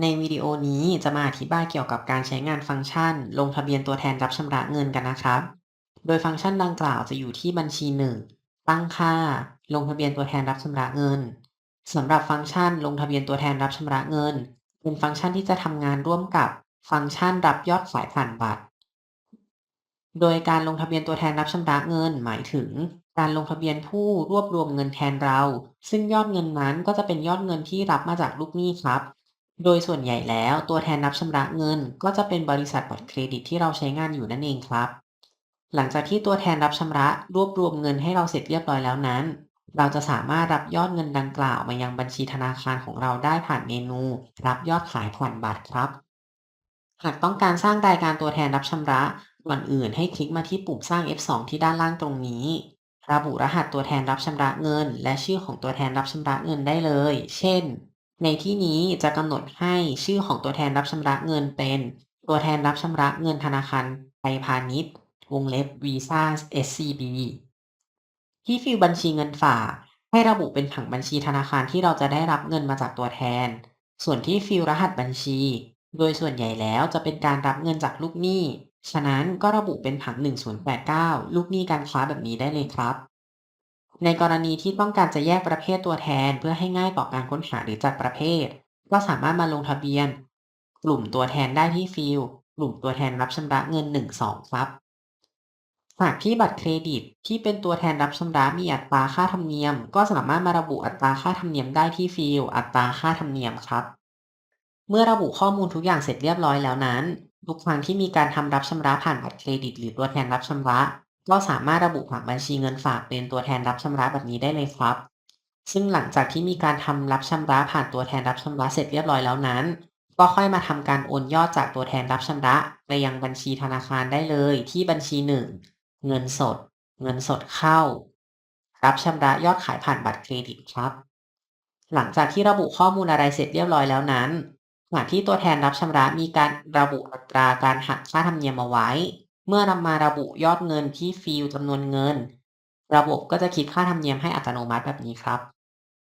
ในวิดีโอนี้จะมาอธิบายเกี่ยวกับการใช้งานฟังก์ชัน ลงทะเบียนตัวแทนรับชำระเงินกันนะครับ โดยฟังก์ชันดังกล่าวจะอยู่ที่บัญชี 1 ตั้งค่า ลงทะเบียนตัวแทนรับชำระเงินสำหรับฟังก์ชันลงทะเบียนตัวแทนรับชำระเงิน เป็นฟังก์ชันที่จะทำงานร่วมกับฟังก์ชันรับยอดขายผ่านบัตร โดยการลงทะเบียนตัวแทนรับชำระเงิน หมายถึง การลงทะเบียนผู้รวบรวมเงินแทนเรา ซึ่งยอดเงินนั้นก็จะเป็นยอดเงินที่รับมาจากลูกหนี้ครับ โดยส่วนใหญ่แล้วตัวแทนรับชำระเงิน ก็จะเป็นบริษัทบัตรเครดิตที่เราใช้งานอยู่นั่นเองครับ หลังจากที่ตัวแทนรับชำระรวบรวมเงินให้เราเสร็จเรียบร้อยแล้วนั้น เราจะสามารถรับยอดเงินดังกล่าวมายังบัญชีธนาคารของเราได้ผ่านเมนู รับยอดขายผ่านบัตรครับ หากต้องการสร้างรายการตัวแทนรับชำระก่อนอื่นให้คลิกมาที่ปุ่มสร้าง F2 ที่ด้านล่างตรงนี้ ระบุรหัสตัวแทนรับชำระเงิน และชื่อของตัวแทนรับชำระเงินได้เลย เช่น ในที่นี้จะกำหนดให้ชื่อของตัวแทนรับชำระเงินเป็น ตัวแทนรับชำระเงินธนาคารไทยพาณิชย์ วงเล็บ Visa SCB ที่ฟิลบัญชีเงินฝากให้ระบุเป็นผังบัญชีธนาคารที่เราจะได้รับเงินมาจากตัวแทน ส่วนที่ฟิลรหัสบัญชี โดยส่วนใหญ่แล้วจะเป็นการรับเงินจากลูกหนี้ ฉะนั้นก็ระบุเป็นผัง 1089 ลูกหนี้การค้าแบบนี้ได้เลยครับ ในกรณีที่ต้องการจะแยกประเภทตัวแทนเพื่อให้ง่ายต่อการค้นหาหรือจัดประเภท ก็สามารถมาลงทะเบียน กลุ่มตัวแทนได้ที่ฟิลกลุ่มตัวแทนรับชำระเงิน 1-2 ครับ หากที่บัตรเครดิตที่เป็นตัวแทนรับชำระมีอัตราค่าธรรมเนียม ก็สามารถมาระบุอัตราค่าธรรมเนียมได้ที่ฟิลอัตราค่าธรรมเนียมครับ เมื่อระบุข้อมูลทุกอย่างเสร็จเรียบร้อยแล้วนั้นทุกครั้งที่มีการทำรับชำระผ่านบัตรเครดิต หรือตัวแทนรับชำระ ก็สามารถระบุผังบัญชีเงินฝากเป็นตัวแทนรับชำระแบบนี้ได้เลยครับ ซึ่งหลังจากที่มีการทำรับชำระผ่านตัวแทนรับชำระเสร็จเรียบร้อยแล้วนั้น ก็ค่อยมาทำการโอนยอดจากตัวแทนรับชำระไปยังบัญชีธนาคารได้เลย ที่บัญชี 1 เงินสด เงินสดเข้า รับชำระยอดขายผ่านบัตรเครดิตครับ หลังจากที่ระบุข้อมูลอะไรเสร็จเรียบร้อยแล้วนั้นหากที่ตัวแทนรับชำระมีการระบุอัตราการหักค่าธรรมเนียมเอาไว้ เมื่อนำมาระบุยอดเงินที่ฟิลจำนวนเงิน ระบบก็จะคิดค่าธรรมเนียมให้อัตโนมัติแบบนี้ครับ